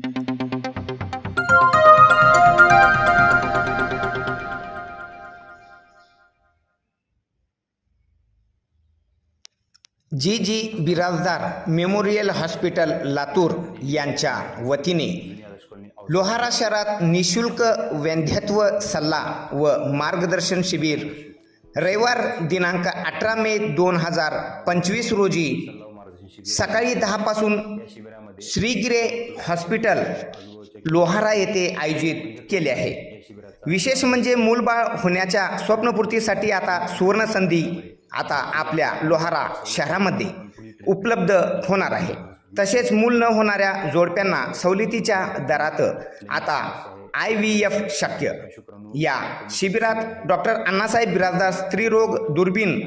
G G Birajdar memorial hospital Latur यांच्या वतीने लोहारा शहरात निशुल्क वैद्यत्व सल्ला व मार्गदर्शन शिबिर रविवार दिनांक अठरा मे दोन हजार पंचवीस रोजी सकाळी दहापासून श्रीगिरे हॉस्पिटल लोहारा येथे आयोजित केले आहे. विशेष म्हणजे मूलबाळ होण्याच्या स्वप्नपूर्तीसाठी आता सुवर्णसंधी आता आपल्या लोहारा शहरामध्ये उपलब्ध होणार आहे. तसेच मूल न होणाऱ्या जोडप्यांना सवलतीच्या दरात आता आय व्ही एफ शक्य. या शिबिरात डॉक्टर अण्णासाहेब बिराजदार स्त्रीरोग दुर्बीण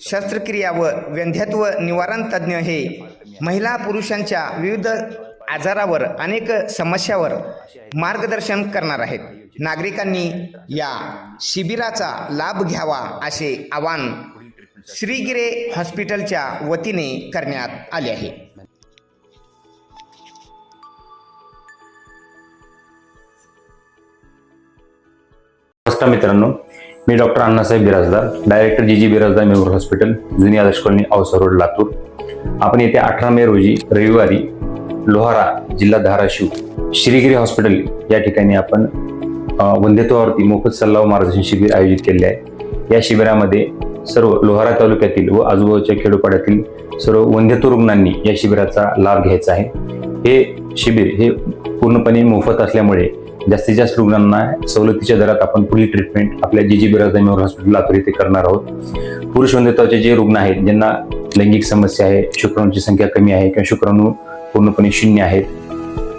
शस्त्रक्रिया व व्यंध्यत्व निवारण तज्ज्ञ हे महिला पुरुषांच्या विविध आजारावर अनेक समस्यावर मार्गदर्शन करणार आहेत. नागरिकांनी या शिबिराचा लाभ घ्यावा असे आवाहन श्रीगिरे हॉस्पिटलच्या वतीने करण्यात आले आहे. नमस्कार मित्रांनो मी doctor Annasaheb Birajdar director G G Birajdar memorial hospital जुनी आदर्श कॉलनी औसा रोड लातूर. आपण येथे अठरा मे रोजी रविवारी लोहारा जिल्हा धाराशिव श्रीगिरी हॉस्पिटल या ठिकाणी आपण वंध्यत्वावरती मोफत सल्ला व मार्गदर्शन शिबिर आयोजित केले आहे. या शिबिरामध्ये सर्व लोहारा तालुक्यातील व आजूबाजूच्या खेडोपाड्यातील सर्व वंध्यत्व रुग्णांनी या शिबिराचा लाभ घ्यायचा आहे. हे शिबिर हे पूर्णपणे मोफत असल्यामुळे जास्तीत जास्त रुग्णांना सवलतीच्या दरात आपण पुढील ट्रीटमेंट आपल्या जी जी बिराजदामीवर हॉस्पिटल लातूर येथे करणार आहोत. पुरुष वंध्यत्वाचे जे रुग्ण आहेत ज्यांना लैंगिक समस्या आहे शुक्राणूची संख्या कमी आहे किंवा शुक्राणू पूर्णपणे शून्य आहेत.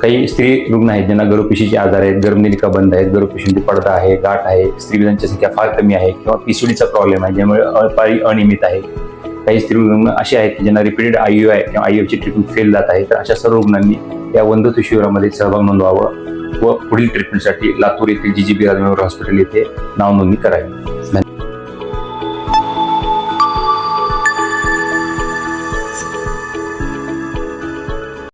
काही स्त्री रुग्ण आहेत ज्यांना गर्भपिशीचे आजार आहेत गर्भनिलिका बंद आहेत गर्भपिशींची पडदा आहे गाठ आहे स्त्रीविधांची संख्या फार कमी आहे किंवा पिसुडीचा प्रॉब्लेम आहे ज्यामुळे अपाळी अनियमित आहे. काही स्त्री रुग्ण असे आहेत ज्यांना रिपीटेड आय यू आहे किंवा आय ची ट्रीटमेंट फेल जात आहे तर अशा सर्व रुग्णांनी या वंदतू शिबिरामध्ये सहभाग नोंदवावा व पुढील ट्रीटमेंटसाठी लातूर येथील जी जी बी हॉस्पिटल येथे नावनोंदणी करावी.